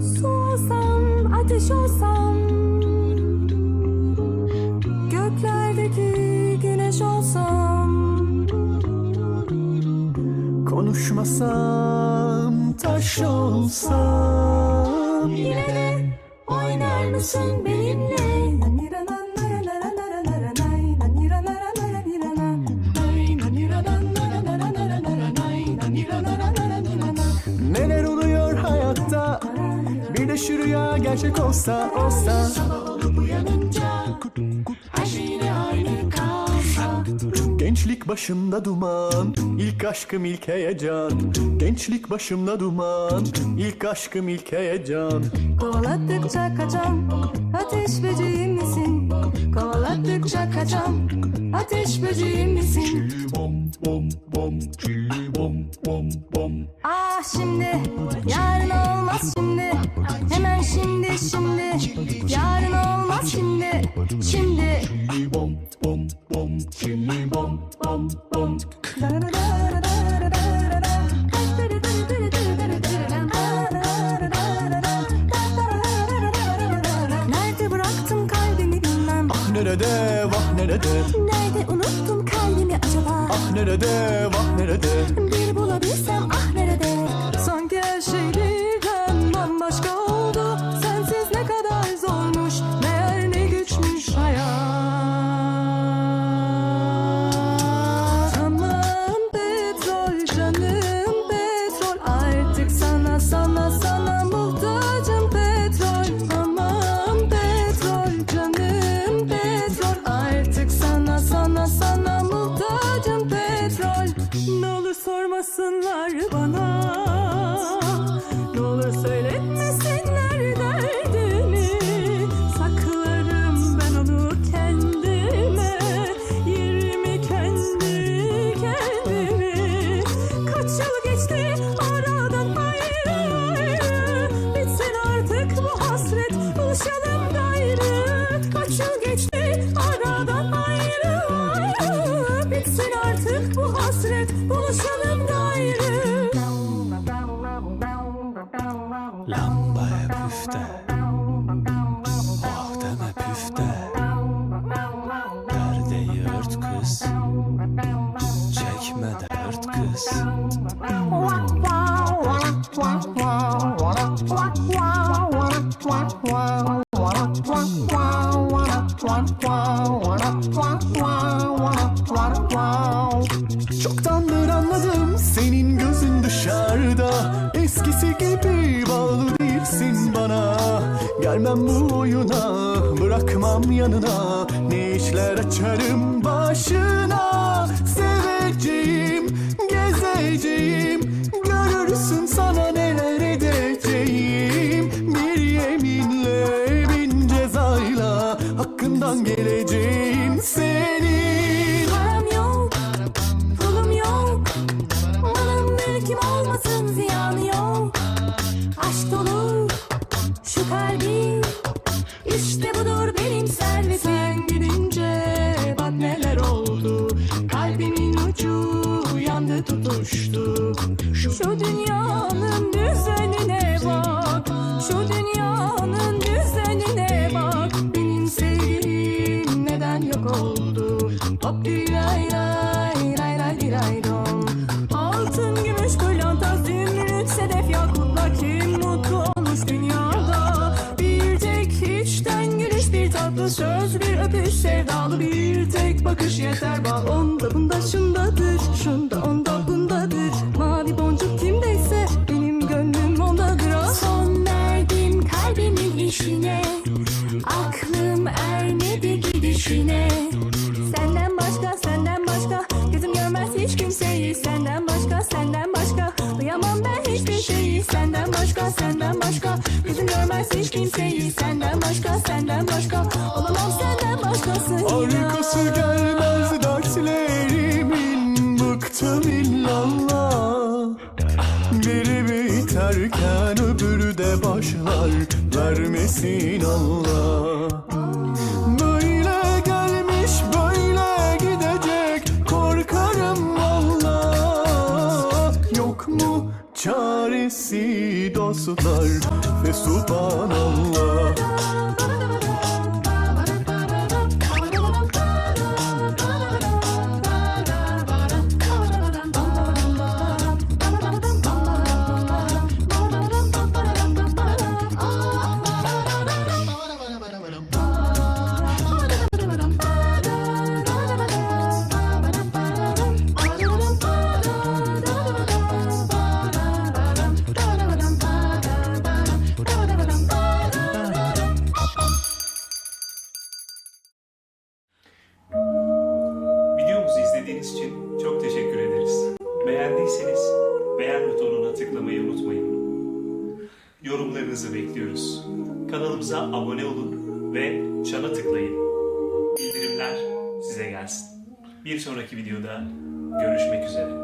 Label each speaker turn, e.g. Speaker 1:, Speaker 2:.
Speaker 1: Su olsam, ateş olsam Göklerdeki güneş olsam
Speaker 2: Konuşmasam taş olsam
Speaker 1: Yine de oynar mısın benimle?
Speaker 2: De şu rüya gerçek olsa olsa. Gençlik başımda duman ilk aşkım ilk heyecan. Gençlik başımda duman ilk aşkım ilk heyecan.
Speaker 1: Kovaladıkça kaçan ateş böceğim misin? Kovaladıkça kaçan ateş böceğim misin? Ah şimdi şimdi. Şimdi yarın olmaz şimdi. Şimdi. Nerede bıraktım kalbimi bilmem.
Speaker 2: Nerede vah nerede?
Speaker 1: Nerede unuttum kalbimi acaba?
Speaker 2: Ah nerede vah nerede Çoktandır anladım senin gözün dışarıda. Eskisi gibi bağlı değilsin bana. Gelmem bu oyuna bırakmam yanına. Ne işler açarım başına? Seveceğim, gezeceğim. Görürsün sana neler edeceğim. Bir yeminle bin cezayla Hakkından geleceğim
Speaker 1: Aşk şu kalbim İşte budur benim servetim Sen gidince bak neler oldu. Kalbimin ucu yandı tutuştu. Şu dünyanın düzenine bak. Şu dünyanın düzenine bak. Benim sevgilim neden yok oldu? Hop lay tatlı söz bir öpüş sevdalı bir tek bakış yeter. Bal onda bunda şundadır şunda onda bundadır mavi boncuk kimdeyse benim gönlüm ondadır. Ah. Son verdim kalbimin işine. Aklım ermedi gidişine. Senden başka senden başka gözüm görmez hiç kimseyi. Senden başka senden başka. Duyamam ben hiçbir şeyi. Senden başka senden başka. Gözüm görmez hiç kimseyi. Senden başka senden başka. Olamam senden başkası
Speaker 2: Arkası gelmez dertlerimin. Bıktım illallah. Biri biterken öbürü de başlar. Vermesin Allah
Speaker 1: Yazılar ve subhanallah
Speaker 3: Yorumlarınızı bekliyoruz. Kanalımıza abone olun ve çana tıklayın. Bildirimler size gelsin. Bir sonraki videoda görüşmek üzere.